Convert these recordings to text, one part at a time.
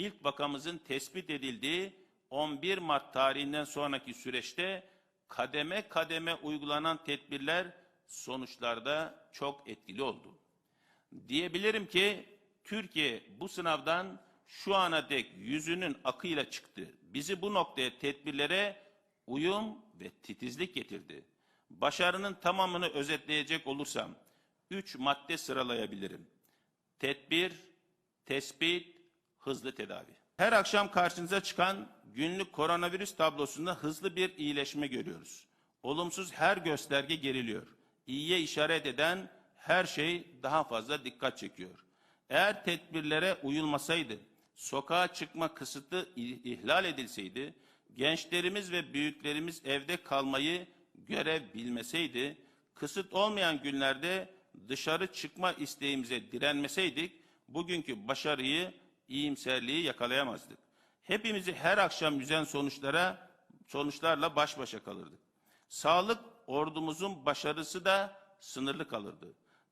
ilk vakamızın tespit edildiği 11 Mart tarihinden sonraki süreçte kademe kademe uygulanan tedbirler sonuçlarda çok etkili oldu. Diyebilirim ki Türkiye bu sınavdan şu ana dek yüzünün akıyla çıktı. Bizi bu noktaya tedbirlere uyum ve titizlik getirdi. Başarının tamamını özetleyecek olursam üç madde sıralayabilirim. Tedbir, tespit, hızlı tedavi. Her akşam karşınıza çıkan günlük koronavirüs tablosunda hızlı bir iyileşme görüyoruz. Olumsuz her gösterge geriliyor. İyiye işaret eden her şey daha fazla dikkat çekiyor. Eğer tedbirlere uyulmasaydı, sokağa çıkma kısıtı ih- ihlal edilseydi, gençlerimiz ve büyüklerimiz evde kalmayı görev bilmeseydi, kısıt olmayan günlerde dışarı çıkma isteğimize direnmeseydik, bugünkü başarıyı, iyimserliği yakalayamazdık. Hepimizi her akşam yüzen sonuçlara, sonuçlarla baş başa kalırdık. Sağlık ordumuzun başarısı da sınırlı kalırdı.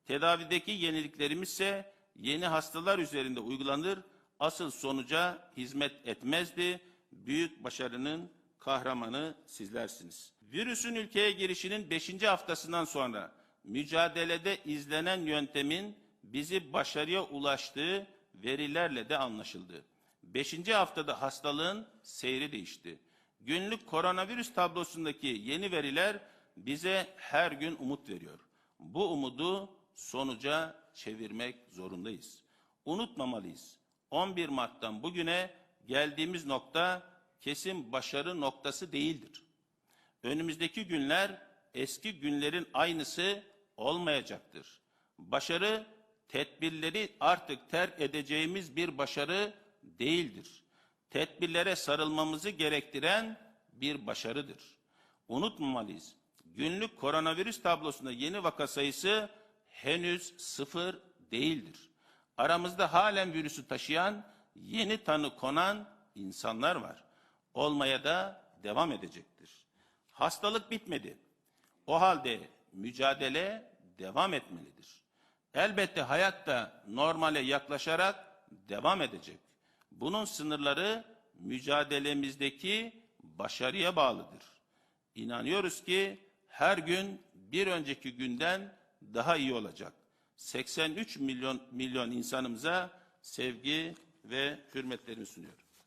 Tedavideki yeniliklerimiz ise yeni hastalar üzerinde uygulanır, asıl sonuca hizmet etmezdi. Büyük başarının kahramanı sizlersiniz. Virüsün ülkeye girişinin 5. haftasından sonra mücadelede izlenen yöntemin bizi başarıya ulaştığı verilerle de anlaşıldı. 5. haftada hastalığın seyri değişti. Günlük koronavirüs tablosundaki yeni veriler bize her gün umut veriyor. Bu umudu sonuca çevirmek zorundayız. Unutmamalıyız. 11 Mart'tan bugüne geldiğimiz nokta kesin başarı noktası değildir. Önümüzdeki günler eski günlerin aynısı olmayacaktır. Başarı tedbirleri artık terk edeceğimiz bir başarı değildir. Tedbirlere sarılmamızı gerektiren bir başarıdır. Unutmamalıyız. Günlük koronavirüs tablosunda yeni vaka sayısı henüz sıfır değildir. Aramızda halen virüsü taşıyan, yeni tanı konan insanlar var. Olmaya da devam edecektir. Hastalık bitmedi. O halde mücadele devam etmelidir. Elbette hayat da normale yaklaşarak devam edecek. Bunun sınırları mücadelemizdeki başarıya bağlıdır. İnanıyoruz ki her gün bir önceki günden daha iyi olacak. 83 milyon milyon insanımıza sevgi ve hürmetlerimi sunuyorum.